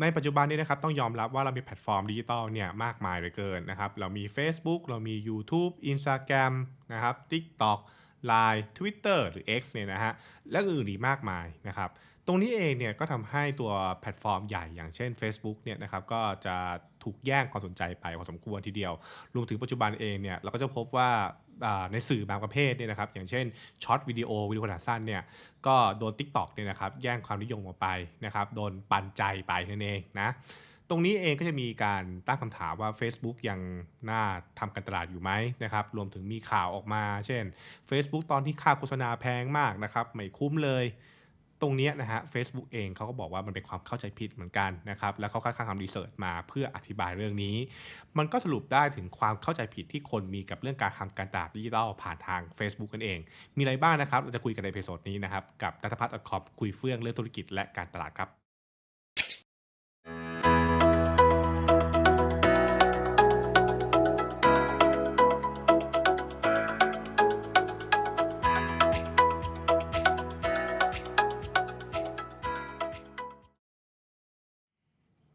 ในปัจจุบันนี้นะครับต้องยอมรับว่าเรามีแพลตฟอร์มดิจิตอลเนี่ยมากมายเหลือเกินนะครับ เรามี Facebook เรามี YouTube Instagram นะครับ TikTok Line Twitter หรือ X เนี่ยนะฮะและอื่นอีกมากมายนะครับ ตรงนี้เองเนี่ยก็ทำให้ตัวแพลตฟอร์มใหญ่อย่างเช่น Facebook เนี่ยนะครับก็จะ ถูกแย่งความสนใจไปพอสมควรทีเดียว รวมถึงปัจจุบันเองเนี่ยเราก็จะพบว่าในสื่อบางประเภทเนี่ยนะครับอย่างเช่นช็อตวิดีโอวิดีโอขนาดสั้นเนี่ยก็โดน TikTok เนี่ยนะครับแย่งความนิยมออกไปนะครับโดนปันใจไปนั่นเองนะตรงนี้เองก็จะมีการตั้งคำถามว่า Facebook ยังน่าทำการตลาดอยู่ไหมนะครับ รวมถึงมีข่าวออกมา เช่น Facebook ตอนที่ค่าโฆษณาแพงมากนะครับ ไม่คุ้มเลย ตรงนี้นะฮะ Facebook เองเขาก็บอกว่ามันเป็นความเข้าใจผิดเหมือนกันนะครับ แล้วเขาค่อนข้างทำรีเสิร์ชมาเพื่ออธิบายเรื่องนี้ มันก็สรุปได้ถึงความเข้าใจผิดที่คนมีกับเรื่องการทำการตลาดดิจิทัลผ่านทาง Facebook กันเอง มีอะไรบ้างนะครับ เราจะคุยกันในเอพิโซดนี้นะครับ กับนัทพัฒน์คอมคุยเฟื่องเรื่องธุรกิจและการตลาดครับ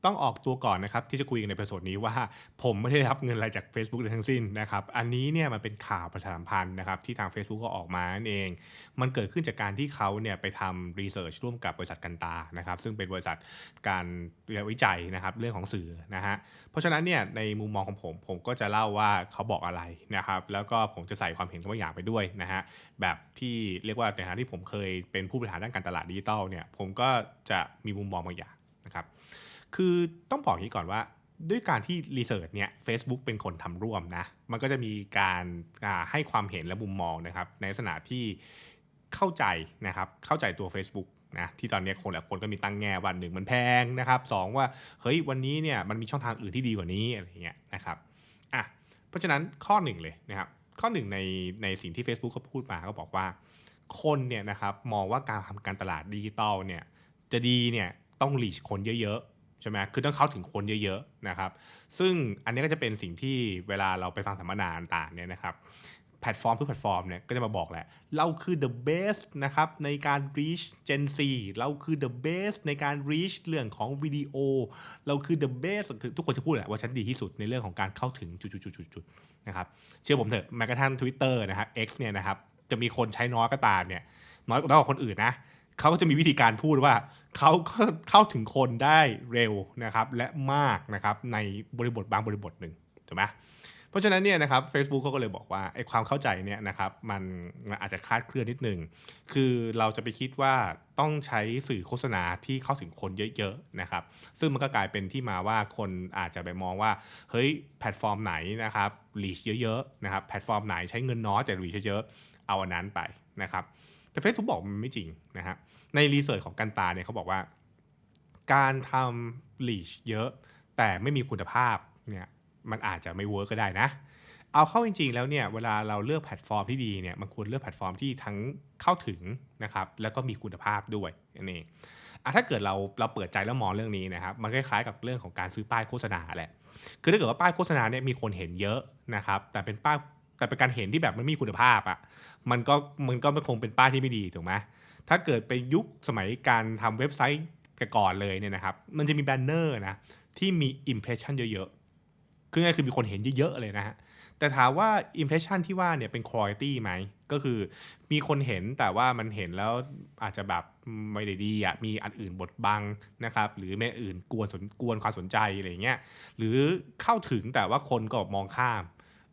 ต้องออกตัวก่อนนะครับที่จะคุยกันในประโยชน์นี้ว่าผมไม่ได้รับเงินอะไรจาก Facebook เลยทั้งสิ้นนะครับอันนี้เนี่ยมันเป็นข่าวประชาสัมพันธ์นะครับที่ทาง Facebook ก็ออกมานั่นเอง มันเกิดขึ้นจากการที่เขาเนี่ยไปทำรีเสิร์ชร่วมกับบริษัทกันตานะครับซึ่งเป็นบริษัทการวิจัยนะครับเรื่องของสื่อนะฮะเพราะฉะนั้นเนี่ยในมุมมองของผมผมก็จะเล่าว่าเขาบอกอะไรนะครับแล้วก็ผมจะใส่ความเห็นบางอย่างไปด้วยนะฮะแบบที่เรียกว่าในฐานะที่ผมเคยเป็นผู้บริหารด้านการตลาดดิจิทัลเนี่ยผมก็จะมีมุมมองบางอย่างนะครับ คือต้องบอกอย่างนี้ก่อนว่า ด้วยการที่รีเสิร์ชเนี่ย Facebook เป็นคนทำร่วมนะ มันก็จะมีการาให้ความเห็นและมุมมองนะครับ ในลักษณะที่เข้าใจนะครับ เข้าใจตัว Facebook นะที่ตอนนี้คนหลายคนก็มีตั้งแง่ว่าหนึ่งมันแพงนะครับสองว่าเฮ้ยวันนี้เนี่ยมันมีช่องทางอื่นที่ดีกว่านี้อะไรเงี้ยนะครับอะเพราะฉะนั้นข้อหนึ่งเลยนะครับข้อหนึ่งในในสิ่งที่ Facebook เขาพูดมาก็บอกว่า คนเนี่ยนะครับมองว่าการทำการตลาดดิจิตอลเนี่ยจะดีเนี่ยต้องรีชคนเยอะ ใช่ไหมคือต้องเข้าถึงคนเยอะๆนะครับ ซึ่งอันนี้ก็จะเป็นสิ่งที่เวลาเราไปฟังสัมมนาต่างๆเนี่ยนะครับแพลตฟอร์มทุกแพลตฟอร์มเนี่ยก็จะมาบอกแหละ เราคือ the best นะครับในการ reach Gen Z เราคือ the best ในการ reach เรื่องของวิดีโอ เราคือ the best ทุกคนจะพูดแหละว่าฉันดีที่สุดในเรื่องของการเข้าถึงจุดๆๆๆนะครับ เชื่อผมเถอะแม้กระทั่ง Twitter นะครับ X เนี่ยนะครับจะมีคนใช้น้อยก็ตามเนี่ยน้อยกว่าคนอื่นนะ เขาก็จะมีวิธีการพูดว่าเขาก็เข้าถึงคนได้เร็วนะครับ และมากนะครับในบริบทบางบริบทหนึ่งถูกไหมเพราะฉะนั้นเนี่ยนะครับ Facebook เขาก็เลยบอกว่าไอ้ความเข้าใจเนี่ยนะครับมันมันอาจจะคลาดเคลื่อนนิดหนึ่งคือเราจะไปคิดว่าต้องใช้สื่อโฆษณาที่เข้าถึงคนเยอะๆนะครับ ซึ่งมันก็กลายเป็นที่มาว่าคนอาจจะไปมองว่าเฮ้ยแพลตฟอร์มไหนนะครับรีชเยอะๆนะครับแพลตฟอร์มไหนใช้เงินน้อยแต่รีชเยอะเอาอันนั้นไปนะครับ แต่ Facebook บอกมันไม่จริงนะฮะในรีเสิร์ชของกันตาเนี่ยเขาบอกว่า การทำลีชเยอะ แต่ไม่มีคุณภาพเนี่ยมันอาจจะไม่เวิร์กก็ได้นะ เอาเข้าจริง ๆ แล้วเนี่ยเวลาเราเลือกแพลตฟอร์มที่ดีเนี่ยมันควรเลือกแพลตฟอร์มที่ทั้งเข้าถึงนะครับแล้วก็มีคุณภาพด้วยนั่นเองอะถ้าเกิดเราเราเปิดใจแล้วมองเรื่องนี้นะครับมันคล้ายๆกับเรื่องของการซื้อป้ายโฆษณาแหละคือถ้าเกิดว่าป้ายโฆษณาเนี่ยมีคนเห็นเยอะนะครับแต่เป็นป้าย แต่เป็นการเห็นที่แบบไม่มีคุณภาพอะ่ะมันก็มันก็คงเป็นป้ายที่ไม่ดีถูกไหมถ้าเกิดไปยุคสมัยการทำเว็บไซต์ก่อนเลยเนี่ยนะครับมันจะมีแบนเนอร์นะที่มีอิมเพรสชันเยอะๆคือไงคือมีคนเห็นเยอะๆเลยนะฮะแต่ถามว่าอิมเพรสชันที่ว่าเนี่ยเป็นคุณภาพไหมก็คือมีคนเห็นแต่ว่ามันเห็นแล้วอาจจะแบบไม่ได้ดีอะมีอันอื่นบดบังนะครับหรือแม่อื่นกวนสนกวนความสนใจอะไรเงี้ยหรือเข้าถึงแต่ว่าคนก็มองข้าม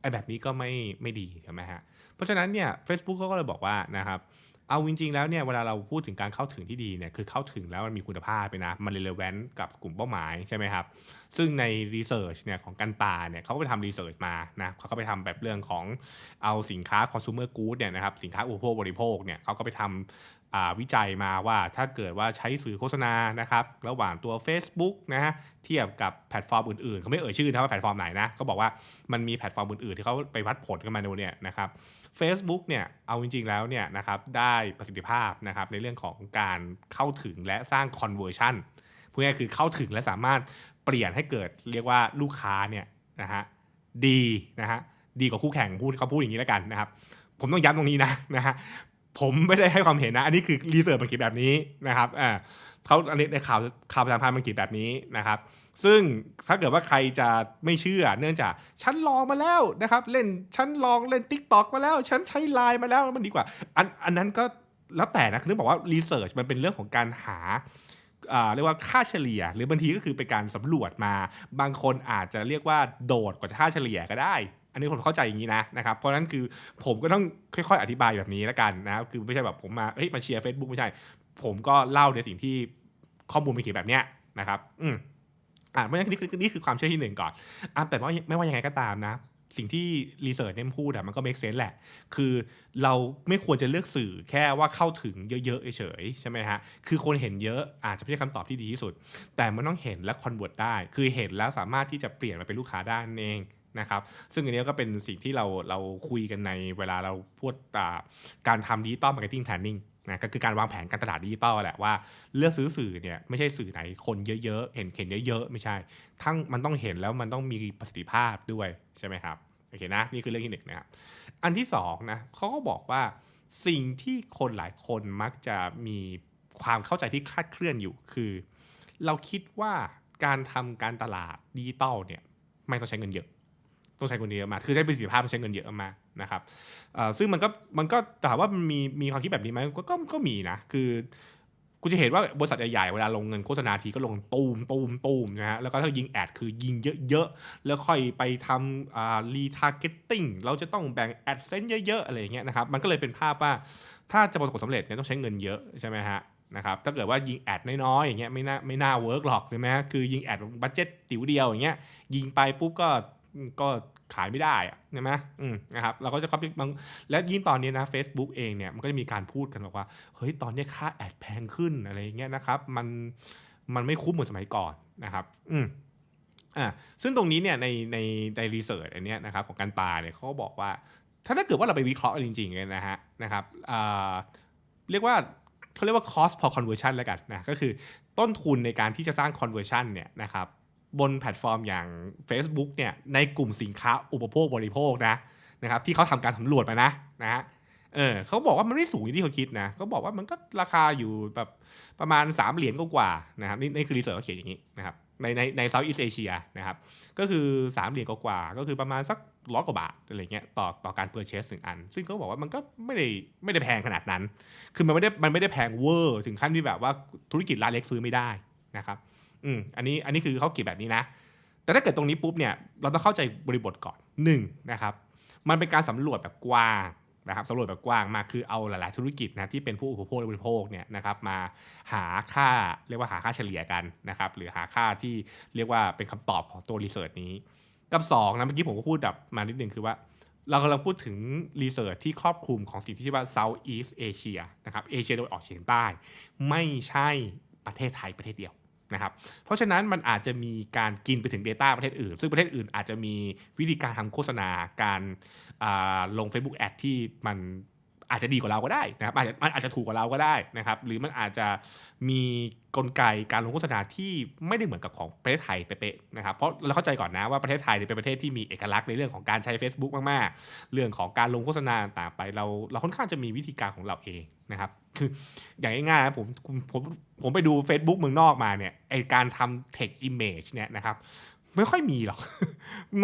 ไอ้แบบนี้ก็ไม่ไม่ดีใช่ไหมฮะเพราะฉะนั้นเนี่ย Facebook เขาก็เลยบอกว่านะครับ เอาจริงๆแล้วเนี่ยเวลาเราพูดถึงการเข้าถึงที่ดีเนี่ยคือเข้าถึงแล้วมันมีคุณภาพไปนะ มันเรเลเวนกับกลุ่มเป้าหมายใช่ไหมครับ ซึ่งในรีเสิร์ชเนี่ยของกันตาเนี่ยเขาก็ไปทำรีเสิร์ชมานะเขาก็ไปทำแบบเรื่องของเอาสินค้า consumer good เนี่ยนะครับสินค้าอุปโภคบริโภคเนี่ยเขาก็ไปทำอ่าวิจัยมาว่าถ้าเกิดว่าใช้สื่อโฆษณานะครับระหว่างตัว Facebook นะฮะเทียบกับแพลตฟอร์มอื่นๆเขาไม่เอ่ยชื่อนะว่าแพลตฟอร์มไหนนะก็บอกว่ามันมีแพลตฟอร์มอื่นๆที่เขาไปวัดผลกันมาดูเนี่ยนะครับ Facebook เนี่ยเอาจริงๆแล้วเนี่ยนะครับได้ประสิทธิภาพนะครับในเรื่องของการเข้าถึงและสร้าง conversion พูดง่ายคือเข้าถึงและสามารถเปลี่ยนให้เกิดเรียกว่าลูกค้าเนี่ยนะฮะดีนะฮะดีกว่าคู่แข่งพูดเขาพูดอย่างนี้แล้วกันนะครับ ผมต้องย้ำตรงนี้นะนะฮะผมไม่ได้ให้ความเห็นนะ อันนี้คือรีเสิร์ชมันเขียนแบบนี้นะครับอ่า เขาอันนี้ในข่าวข่าวประชาสัมพันธ์มันขียนแบบนี้นะครับ ซึ่งถ้าเกิดว่าใครจะไม่เชื่อ เนื่องจากฉันลองมาแล้วนะครับ เล่นฉันลองเล่น t ิ k t o k มาแล้ว ฉันใช้ไลน์มาแล้วมันดีกว่า อันอันนั้นก็แล้วแต่นะคือบอกว่ารีเสิร์ชมันเป็นเรื่องของการหาเรียกว่าค่าเฉลี่ย หรือบางทีก็คือเป็นการสำรวจมา บางคนอาจจะเรียกว่าโดดกว่าค่าเฉลี่ยก็ได้ อันนี้ผมเข้าใจอย่างนี้นะนะครับ เพราะนั้นคือผมก็ต้องค่อยๆ อธิบายแบบนี้แล้วกันนะครับ คือไม่ใช่แบบผมมาเฮ้ยมาเชียร์ Facebook ไม่ใช่ ผมก็เล่าในสิ่งที่ข้อมูลเป็นเขียนแบบเนี้ยนะครับ อืมอ่าเพราะฉะนั้นนี่คือนี่คือความเชื่อที่หนึ่งก่อนอ่าแต่ว่าไม่ว่ายังไงก็ตามนะสิ่งที่รีเสิร์ชเนี่ยพูดอะมันก็เมคเซน s แหละ คือเราไม่ควรจะเลือกสื่อแค่ว่าเข้าถึงเยอะๆเฉยๆใช่ไหมฮะ คือคนเห็นเยอะอาจจะไม่ใช่คำตอบที่ดีที่สุด แต่มันต้องเห็นและคอนเวิร์ตได้ คือเห็นแล้วสามารถที่จะเปลี่ยนมาเป็นลูกค้าได้นั่นเองนะครับ ซึ่งอันนี้ก็เป็นสิ่งที่เราเราคุยกันในเวลาเราพูดการทำดิจิตอลมาร์เก็ตติ้งแพลนนิ่ง นะก็คือการวางแผนการตลาดดิจิตอลแหละว่าเลือกซื้อสื่อเนี่ยไม่ใช่สื่อไหนคนเยอะๆ เห็นเห็นเยอะๆ ไม่ใช่ ทั้งมันต้องเห็นแล้วมันต้องมีประสิทธิภาพด้วยใช่ไหมครับโอเคนะนี่คือเรื่องที่หนึ่งนะครับอันที่สองนะเขาก็บอกว่าสิ่งที่คนหลายคนมักจะมีความเข้าใจที่คลาดเคลื่อนอยู่คือ เราคิดว่าการทำการตลาดดิจิตอลเนี่ยไม่ต้องใช้เงินเยอะ ต้องใช้เงินเยอะมากคือได้ประสิทธิภาพต้องใช้เงินเยอะมาก นะครับซึ่งมันก็มันก็ถามว่ามันมีมีความคิดแบบนี้ไหมก็ก็ก็มีนะ คือกูจะเห็นว่าบริษัทใหญ่ๆเวลาลงเงินโฆษณาทีก็ลงตูมตูมตูมนะฮะแล้วก็ถ้ายิงแอดคือยิงเยอะๆ แล้วค่อยไปทำอ่ารีทาร์เก็ตติ้งเราจะต้องแบ่งแอดเซนเยอะๆ อะไรอย่างเงี้ยนะครับ มันก็เลยเป็นภาพว่าถ้าจะประสบความสำเร็จเนี่ยต้องใช้เงินเยอะใช่ไหมฮะนะครับถ้าเกิดว่ายิงแอดน้อยๆอย่างเงี้ยไม่น่าไม่น่าเวิร์กหรอกใช่ไหมคือยิงแอดบัตเจ็ตติ๋วเดียวอย่างเงี้ยยิงไปปุ๊บก็ก็ ขายไม่ได้ใช่ไหมอืมนะครับเราก็จะคับางและยิ่งตอนนี้นะ Facebook เองเนี่ยมันก็จะมีการพูดกันบอกว่าเฮ้ยตอนนี้ค่าแอดแพงขึ้นอะไรเงี้ยนะครับมันมันไม่คุ้มเหมือนสมัยก่อนนะครับ อืมอ่าซึ่งตรงนี้เนี่ยในในในรีเสิร์ชอันเนี้ยนะครับของการตาเนี่ยเขาก็บอกว่า ถ้าถ้าเกิดว่าเราไปวิเคราะห์จริงๆเลยนะฮะนะครับอ่าเรียกว่าเขาเรียกว่า cost per conversion แล้วกันนะก็คือต้นทุนในการที่จะสร้าง conversion เนี่ยนะครับ บนแพลตฟอร์มอย่าง Facebook เนี่ยในกลุ่มสินค้าอุปโภคบริโภคนะนะครับที่เขาทำการสำรวจมานะนะฮะเออเขาบอกว่ามันไม่สูงอย่างที่เขาคิดนะเขาบอกว่ามันก็ราคาอยู่แบบประมาณ 3 เหรียญกว่านะครับนี่นี่คือรีเสิร์ชเขาเขียนอย่างนี้นะครับในในในเซาท์อีสเอเชียนะครับก็คือ 3 เหรียญกว่าก็คือประมาณสักร้อยกว่าบาทอะไรเงี้ยต่อต่อการเพอร์เชสหนึ่งอัน ซึ่งเขาบอกว่ามันก็ไม่ได้ไม่ได้แพงขนาดนั้น คือมันไม่ได้มันไม่ได้แพงเวอร์ ถึงขั้นที่แบบว่าธุรกิจรายเล็กซื้อไม่ได้นะครับ อืมอันนี้อันนี้คือเขาเขียนแบบนี้นะ แต่ถ้าเกิดตรงนี้ปุ๊บเนี่ยเราต้องเข้าใจบริบทก่อนหนึ่งนะครับมันเป็นการสำรวจแบบกว้างนะครับสำรวจแบบกว้างมากคือเอาหลายๆธุรกิจนะที่เป็นผู้อุปโภคบริโภคเนี่ยนะครับมาหาค่าเรียกว่าหาค่าเฉลี่ยกันนะครับหรือหาค่าที่เรียกว่าเป็นคำตอบของตัวรีเสิร์ชนี้ กับ2นะเมื่อกี้ผมก็พูดแบบมานิดนึงคือว่า เรากำลังพูดถึงรีเสิร์ชที่ครอบคลุมของสิ่งที่ชื่อว่า Southeast Asia นะครับเอเชียตะวันออกเฉียงใต้ ไม่ใช่ประเทศไทยประเทศเดียว นะครับเพราะฉะนั้นมันอาจจะมีการกินไปถึง Data ประเทศอื่น ซึ่งประเทศอื่นอาจจะมีวิธีการทำโฆษณาการลง Facebook Ad ที่มัน อาจจะดีกว่าเราก็ได้นะครับอาจจะมันอาจจะถูกกว่าเราก็ได้นะครับ หรือมันอาจจะมีกลไกการลงโฆษณาที่ไม่ได้เหมือนกับของประเทศไทยเป๊ะๆนะครับเพราะเราเข้าใจก่อนนะว่าประเทศไทยเป็นประเทศที่มีเอกลักษณ์ในเรื่องของการใช้ Facebook มากๆ เรื่องของการลงโฆษณาต่างไป เราเราค่อนข้างจะมีวิธีการของเราเองนะครับคืออย่างง่ายๆนะผมผมผมไปดู Facebook เมืองนอกมาเนี่ยไอการทำ text image เนี่ยนะครับ ไม่ค่อยมีหรอก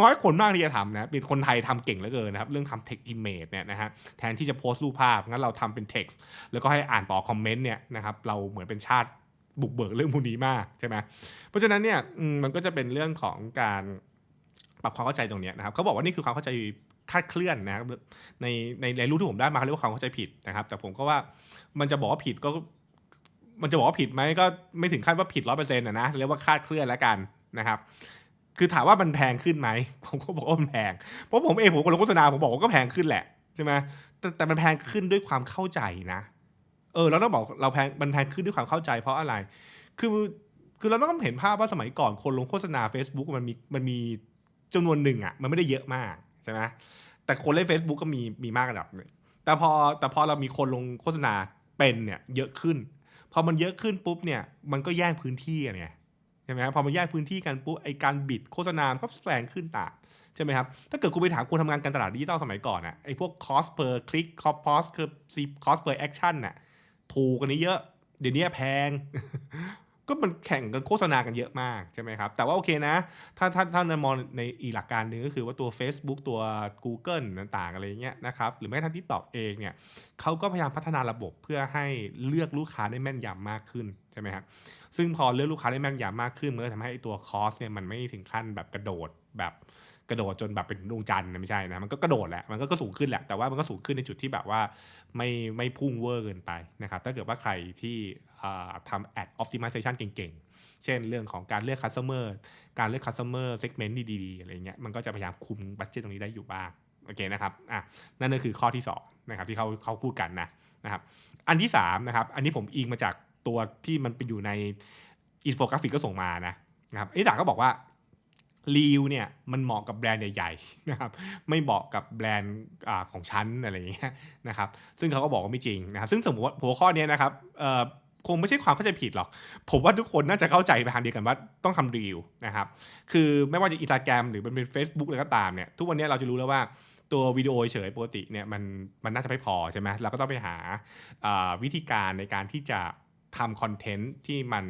น้อยคนมากที่จะทำนะเป็นคนไทยทำเก่งเหลือเกินนะครับ เรื่องทำ text image เนี่ยนะฮะแทนที่จะโพสต์รูปภาพ งั้นเราทำเป็น text แล้วก็ให้อ่านต่อคอมเมนต์เนี่ยนะครับเราเหมือนเป็นชาติบุกเบิกเรื่องพวกนี้มากใช่ไหมเพราะฉะนั้นเนี่ยมันก็จะเป็นเรื่องของการปรับความเข้าใจตรงนี้นะครับเขาบอกว่านี่คือความเข้าใจคาดเคลื่อนนะครับในในในรูปที่ผมได้มาเขาเรียกว่าความเข้าใจผิดนะครับ แต่ผมก็ว่ามันจะบอกว่าผิดก็ มันจะบอกว่าผิดไหมก็ไม่ถึงขั้นว่าผิดร้อยเปอร์เซ็นต์นะนะเรียกว่าคาดเคลื่อนแล้วกันนะครับ คือถามว่ามันแพงขึ้นไหมผมก็บอกว่ามันแพงเพราะผมเองผมคนลงโฆษณาผมบอกว่าก็แพงขึ้นแหละใช่ไหมแต่แต่มันแพงขึ้นด้วยความเข้าใจนะ เออเราต้องบอกเราแพงมันแพงขึ้นด้วยความเข้าใจ เพราะอะไร คือคือเราต้องเห็นภาพว่าสมัยก่อนคนลงโฆษณา Facebook มันมีมันมีจำนวนหนึ่งอะ่ะมันไม่ได้เยอะมากใช่ไหมแต่คนเล่น Facebook ก็มีมีมากระดับนึงแต่พอแต่พอเรามีคนลงโฆษณาเป็นเนี่ยเยอะขึ้น พอมันเยอะขึ้นปุ๊บเนี่ยมันก็แย่งพื้นที่ไง ใช่ไหมพอมาแยกพื้นที่กันปุ๊บไอการบิดโฆษณาก็แรงขึ้นตามใช่ไหมครับถ้าเกิดคุณไปถามคนทำงานการตลาดดิจิตอลสมัยก่อนอะไอพวก cost per click cost per cost per action น่ะถูกกันนี้เยอะเดี๋ยวนี้แพง ก็มันแข่งกันโฆษณากันเยอะมากใช่ไหมครับ แต่ว่าโอเคนะ ถ้าถ้าถ้ามองในอีหลักการหนึ่งก็คือว่าตัว Facebook ตัว Google ต่างๆ อะไรเงี้ยนะครับ หรือแม้ทั้งที่ตอบเองเนี่ยเขาก็พยายามพัฒนาระบบเพื่อให้เลือกลูกค้าได้แม่นยำมากขึ้นใช่ไหมครับ ซึ่งพอเลือกลูกค้าได้แม่นยำมากขึ้นมันก็ทำให้ตัวคอสเนี่ยมันไม่ถึงขั้นแบบกระโดดแบบ กระโดดจนแบบเป็นดวงจันทร์นะไม่ใช่นะมันก็กระโดดแหละมันก็สูงขึ้นแหละแต่ว่ามันก็สูงขึ้นในจุดที่แบบว่าไม่ไม่พุ่งเวอร์เกินไปนะครับถ้าเกิดว่าใครที่ทำ ad optimization เก่งๆ เช่นเรื่องของการเลือก customer การเลือก customer segment ดีๆอะไรเงี้ยมันก็จะพยายามคุมบัตเจตตรงนี้ได้อยู่บ้างโอเคนะครับอะนั่นก็คือข้อที่สองนะครับที่เขาเขาพูดกันนะนะครับอันที่สามนะครับอันนี้ผมอิงมาจากตัวที่มันไปอยู่ในอินโฟกราฟิกก็ส่งมานะนะครับไอ้สาก็บอกว่า รีวเนี่ยมันเหมาะกับแบรนด์ใหญ่ๆนะครับไม่เหมาะกับแบรนด์ของชั้นอะไรอย่างเงี้ยนะครับซึ่งเขาก็บอกว่าไม่จริงนะครับซึ่งสมมติว่าหัวข้อนี้นะครับคงไม่ใช่ความเข้าใจผิดหรอก ผมว่าทุกคนน่าจะเข้าใจไปทางเดียวกันว่าต้องทำรีวนะครับคือไม่ว่าจะอินสตาแกรมหรือเป็น Facebook อะไรก็ตามเนี่ยทุกวันนี้เราจะรู้แล้วว่าตัววิดีโอเฉยปกติเนี่ยมันมันน่าจะไม่พอใช่ไหมเราก็ต้องไปหาวิธีการในการที่จะทำคอนเทนต์ที่มัน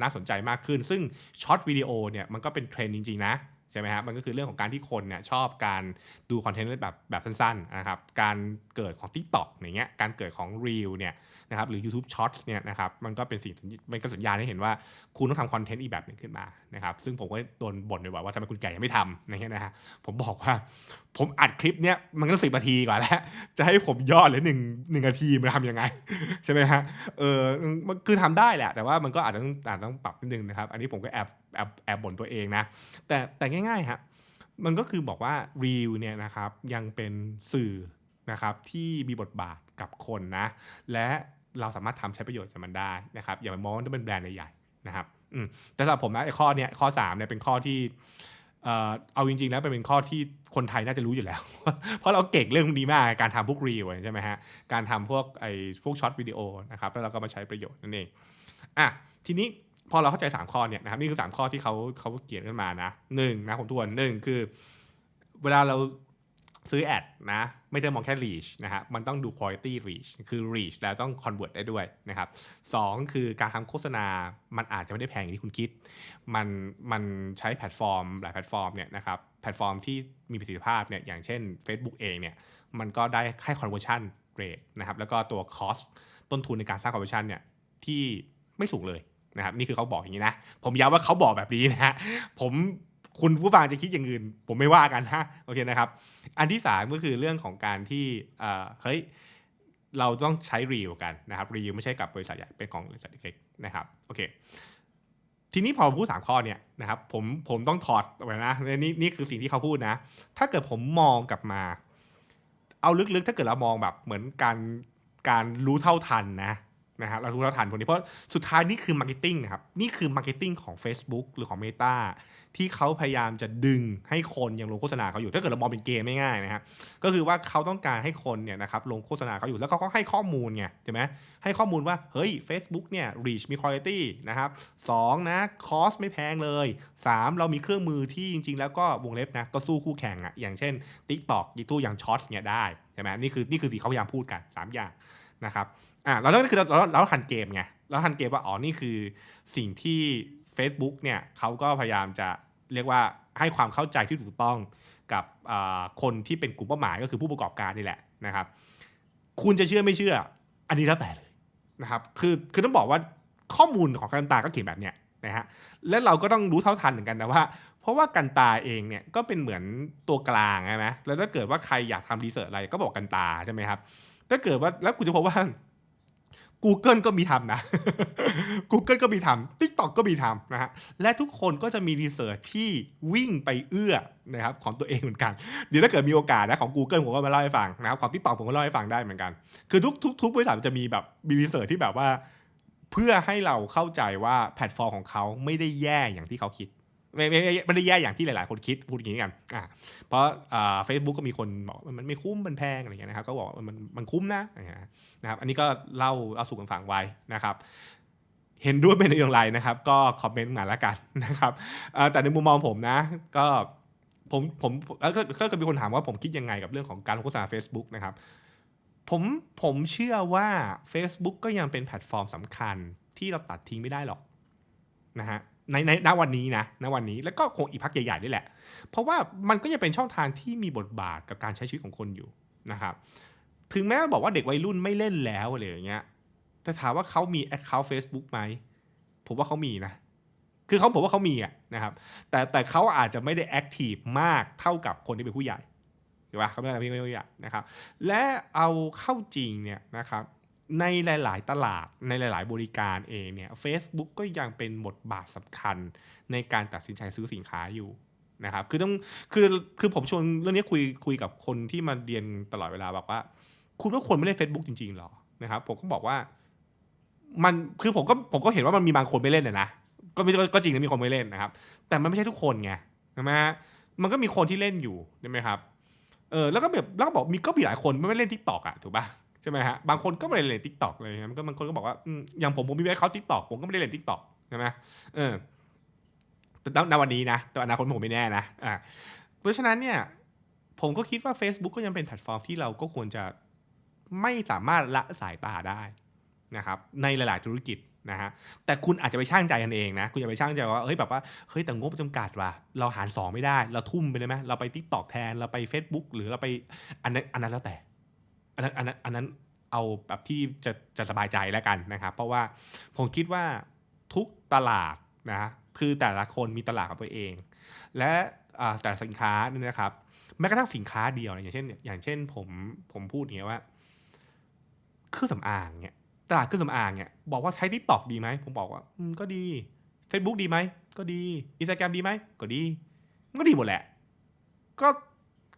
น่าสนใจมากขึ้น ซึ่งช็อตวิดีโอเนี่ยมันก็เป็นเทรนด์จริง ๆ นะใช่ไหมครับมันก็คือเรื่องของการที่คนเนี่ยชอบการดูคอนเทนต์แบบแบบสั้นๆนะครับการเกิดของ TikTok อย่างเงี้ยการเกิดของ Reel เนี่ยนะครับหรือ YouTube Shorts เนี่ยนะครับมันก็เป็นสิ่งมันก็สัญญาณให้เห็นว่าคุณต้องทำคอนเทนต์อีกแบบหนึ่งขึ้นมานะครับซึ่งผมก็โดนบ่นบ่อยว่าทำไมคุณแก่ยังไม่ทำอย่างเงี้ยนะฮะผมบอกว่า ผมอัดคลิปเนี้ยมันก็สิบนาทีกว่าแล้ว จะให้ผมย่อเหรือหนึ่งหนึ่งนาทีมันทำยังไง ใช่ไหมฮะเออมันคือทำได้แหละ แต่ว่ามันก็อาจจะต้องอาจจะต้องปรับนิดนึงนะครับ อันนี้ผมก็แอบแอบแอบบ่นตัวเองนะ แต่แต่ง่ายๆฮะมันก็คือบอกว่า Reel เนี่ยนะครับยังเป็นสื่อนะครับที่มีบทบาทกับคนนะ และเราสามารถทำใช้ประโยชน์จากมันได้นะครับอย่าไปมองว่าต้องเป็นแบรนด์ใหญ่ๆนะครับอืมแต่สำหรับผมนะไอ้ข้อเนี้ยข้อ3เนี่ยเป็นข้อที่ เอาจริงๆแล้วเป็นข้อที่คนไทยน่าจะรู้อยู่แล้ว เพราะเราเก่งเรื่องนี้มากการทำพวกรีวใช่ไหมฮะการทำพวกไอ้พวกช็อตวิดีโอนะครับแล้วเราก็มาใช้ประโยชน์นั่นเองอะทีนี้พอเราเข้าใจ 3 ข้อเนี่ยนะครับนี่คือ 3 ข้อที่เขาเขาเขียนกันมานะหนึ่งนะผมทวนหนึ่งคือ เวลาเรา ซื้อแอดนะไม่ได้มองแค่ reach นะฮะมันต้องดู quality reach คือ reach แล้วต้อง convert ได้ด้วยนะครับสองคือการทำโฆษณา มันอาจจะไม่ได้แพงอย่างที่คุณคิด มันมันใช้แพลตฟอร์ม หลายแพลตฟอร์มเนี่ยนะครับแพลตฟอร์มที่มีประสิทธิภาพเนี่ยอย่างเช่น Facebook เองเนี่ยมันก็ได้ให้ conversion rate นะครับแล้วก็ตัว cost ต้นทุนในการสร้าง conversion เนี่ยที่ไม่สูงเลยนะครับนี่คือเขาบอกอย่างนี้นะ ผมย้ำว่าเขาบอกแบบนี้นะฮะผม คุณผู้ฟังจะคิดอย่างอื่น ผมไม่ว่ากันนะโอเคนะครับ อันที่สามก็คือเรื่องของการที่เออเฮ้ยเราต้องใช้รีวิวกันนะครับรีวิวไม่ใช่กับบริษัทใหญ่เป็นของบริษัทเล็กๆนะครับโอเคทีนี้พอพูดสามข้อเนี่ยนะครับผมผมต้องถอดไว้นะนี่นี่คือสิ่งที่เขาพูดนะ ถ้าเกิดผมมองกลับมา เอาลึกๆ ถ้าเกิดเรามองแบบเหมือนการการรู้เท่าทันนะ นะฮะเรารู้เท่าทันพวกนี้เพราะสุดท้ายนี่คือมาร์เก็ตติ้งนะครับนี่คือมาร์เก็ตติ้งของ Facebook หรือของ Meta ที่เขาพยายามจะดึงให้คนยังลงโฆษณาเขาอยู่ ถ้าเกิดเรามองเป็นเกมง่ายๆนะฮะก็คือว่าเขาต้องการให้คนเนี่ยนะครับลงโฆษณาเขาอยู่แล้วเขาก็ให้ข้อมูลไงใช่ไหมให้ข้อมูลว่าเฮ้ย Facebook เนี่ย reach มี quality นะครับสองนะ cost ไม่แพงเลย 3 เรามีเครื่องมือที่จริง ๆ แล้วก็วงเล็บนะก็สู้คู่แข่งอะอย่างเช่น TikTok ยูทูบอย่าง Short เนี่ยได้ใช่ไหมนี่คือนี่คือสิ่งเขาพยายามพูดกัน 3 อย่างนะครับ อะแล้วนั่นคือเราเราเราทันเกมไงเราทันเกมว่าอ๋อนี่คือสิ่งที่ Facebook เนี่ยเขาก็พยายามจะเรียกว่าให้ความเข้าใจที่ถูกต้องกับคนที่เป็นกลุ่มเป้าหมายก็คือผู้ประกอบการนี่แหละนะครับ คุณจะเชื่อไม่เชื่อ อันนี้แล้วแต่เลยนะครับ คือคือต้องบอกว่าข้อมูลของกันตาก็เขียนแบบเนี้ยนะฮะและเราก็ต้องรู้เท่าทันเหมือนกันนะว่า เพราะว่ากันตาเองเนี่ยก็เป็นเหมือนตัวกลางใช่ไหมแล้วถ้าเกิดว่าใครอยากทำรีเสิร์ชอะไรก็บอกกันตาใช่ไหมครับถ้าเกิดว่าแล้วคุณจะพบว่า Google ก็มีทำนะ Google ก็มีทำ TikTok ก็มีทำนะฮะ และทุกคนก็จะมีรีเสิร์ชที่วิ่งไปเอื้อนะครับของตัวเองเหมือนกัน เดี๋ยวถ้าเกิดมีโอกาสนะของ Google ผมก็มาเล่าให้ฟังนะครับของ TikTok ผมก็เล่าให้ฟังได้เหมือนกัน คือทุกทุกทุกบริษัทจะมีแบบมีรีเสิร์ชที่แบบว่า เพื่อให้เราเข้าใจว่าแพลตฟอร์มของเขาไม่ได้แย่อย่างที่เขาคิด ไม่ไม่ไม่ไม่ได้แย่อย่างที่หลาย ๆ คนคิดพูดอย่างนี้กันอ่าเพราะอ่าเฟซบุ๊กก็มีคนบอกมันไม่คุ้มมันแพงอะไรเงี้ยนะครับก็บอกมันมันคุ้มนะนะครับอันนี้ก็เล่าเอาสู่กันฟังไว้นะครับ เห็นด้วยเป็นอย่างไรนะครับ ก็คอมเมนต์มาแล้วกันนะครับแต่ในมุมมองผมนะ ก็ผมผมแล้วก็ก็มีคนถามว่าผมคิดยังไงกับเรื่องของการโฆษณา Facebook นะครับผมผมเชื่อว่า Facebook ก็ยังเป็นแพลตฟอร์มสำคัญที่เราตัดทิ้งไม่ได้หรอกนะฮะ ในในณวันนี้นะณวันนี้แล้วก็คงอีกพักใหญ่ๆนี่แหละ เพราะว่ามันก็ยังเป็นช่องทางที่มีบทบาทกับการใช้ชีวิตของคนอยู่นะครับ ถึงแม้เราบอกว่าเด็กวัยรุ่นไม่เล่นแล้วอะไรอย่างเงี้ยแต่ถามว่าเขามี Account Facebook ไหมผมว่าเขามีนะ คือเขาผมว่าเขามีอะนะครับ แต่แต่เขาอาจจะไม่ได้แอคทีฟมากเท่ากับคนที่เป็นผู้ใหญ่ถูกปะเขาไม่ได้เป็นผู้ใหญ่นะครับ และเอาเข้าจริงเนี่ยนะครับ ในหลาย ๆ ตลาดในหลาย ๆ บริการเองเนี่ย Facebook ก็ยังเป็นบทบาทสำคัญในการตัดสินใจซื้อสินค้าอยู่นะครับ คือต้องคือคือผมชวนเรื่องนี้คุยคุยกับคนที่มาเรียนตลอดเวลาบอกว่า คุณว่าควรไม่เล่น Facebook จริง ๆ หรอนะครับ ผมก็บอกว่ามันคือผมก็ผมก็เห็นว่ามันมีบางคนไม่เล่นนะนะก็ไม่ก็จริงนะมีคนไม่เล่นนะครับ แต่มันไม่ใช่ทุกคนไงใช่ไหมมันก็มีคนที่เล่นอยู่ใช่ไหมครับเออแล้วก็แบบแล้วก็บอกมีก็มีหลายคนไม่เล่นทิกตอกอะถูกป่ะ ใช่ไหมฮะบางคนก็ไม่ได้เล่นทิกตอกเลยนะมันก็บางคนก็บอกว่าอย่างผมผมมีไว้เขาทิกตอกผมก็ไม่ได้เล่นทิกตอกใช่ไหมเออแต่ณวันนี้นะแต่อนาคตผมไม่แน่นะอ่าเพราะฉะนั้นเนี่ยผมก็คิดว่า Facebook ก็ยังเป็นแพลตฟอร์มที่เราก็ควรจะไม่สามารถละสายตาได้นะครับในหลาย ๆ ธุรกิจนะฮะแต่คุณอาจจะไปช่างใจกันเองนะ คุณอย่าไปช่างใจว่าเฮ้ยแบบว่าเฮ้ยแต่งบจำกัดว่ะเราหารสองไม่ได้ เราทุ่มไปได้ไหมเราไปทิกตอกแทนเราไป Facebook หรือเราไปอันนั้นอันนั้นแล้วแต่ อันนั้นอันนั้นอันนั้นเอาแบบที่จะจะสบายใจแล้วกันนะครับ เพราะว่าผมคิดว่าทุกตลาดนะคือแต่ละคนมีตลาดของตัวเอง และแต่ละสินค้านี่นะครับ แม้กระทั่งสินค้าเดียวนี่อย่างเช่น อย่างเช่นผมผมพูดอย่างเงี้ยว่าเครื่องสำอางเนี่ยตลาดเครื่องสำอางเนี่ยบอกว่าใช้ทิกตอกดีไหมผมบอกว่าก็ดี Facebook ดีไหมก็ดีอินสตาแกรมดีไหมก็ดี ก็ดีหมดแหละ ก็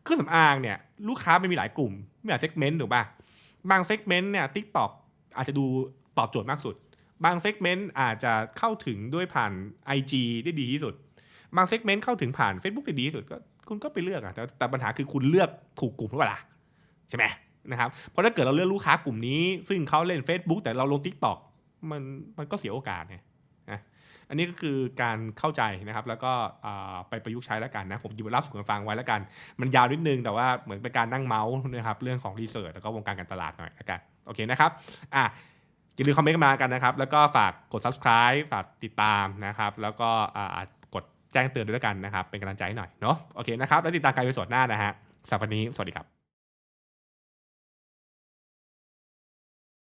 เครื่องสำอางเนี่ยลูกค้ามันมีหลายกลุ่มมีหลายเซกเมนต์ถูกป่ะบางเซกเมนต์เนี่ยทิกตอกอาจจะดูตอบโจทย์มากสุด บางเซกเมนต์อาจจะเข้าถึงด้วยผ่าน IG ได้ดีที่สุด บางเซกเมนต์เข้าถึงผ่าน Facebook ได้ดีที่สุดก็คุณก็ไปเลือกอะแต่แต่ปัญหาคือคุณเลือกถูกกลุ่มหรือเปล่าใช่ไหมนะครับเพราะถ้าเกิดเราเลือกลูกค้ากลุ่มนี้ ซึ่งเขาเล่น Facebook แต่เราลง TikTok มันมันก็เสียโอกาสไง นะอันนี้ก็คือการเข้าใจนะครับ แล้วก็ไปประยุกต์ใช้แล้วกันนะผมหยิบมเล่าสู่กันฟังไว้แล้วกัน มันยาวนิดนึงแต่ว่าเหมือนเป็นการนั่งเมาส์นะครับเรื่องของรีเสิร์ชแล้วก็วงการการตลาดหน่อยแล้วกันโอเคนะครับอะอย่าลืมคอมเมนต์กันมากันนะครับ แล้วก็ฝากกด subscribe ฝากติดตามนะครับ แล้วก็อ่ากดแจ้งเตือนด้วยแล้วกันนะครับ เป็นกำลังใจให้หน่อยเนาะโอเคนะครับ แล้วติดตามการวิดีโอสดหน้านะฮะสำหรับวันนี้สวัสดีครับ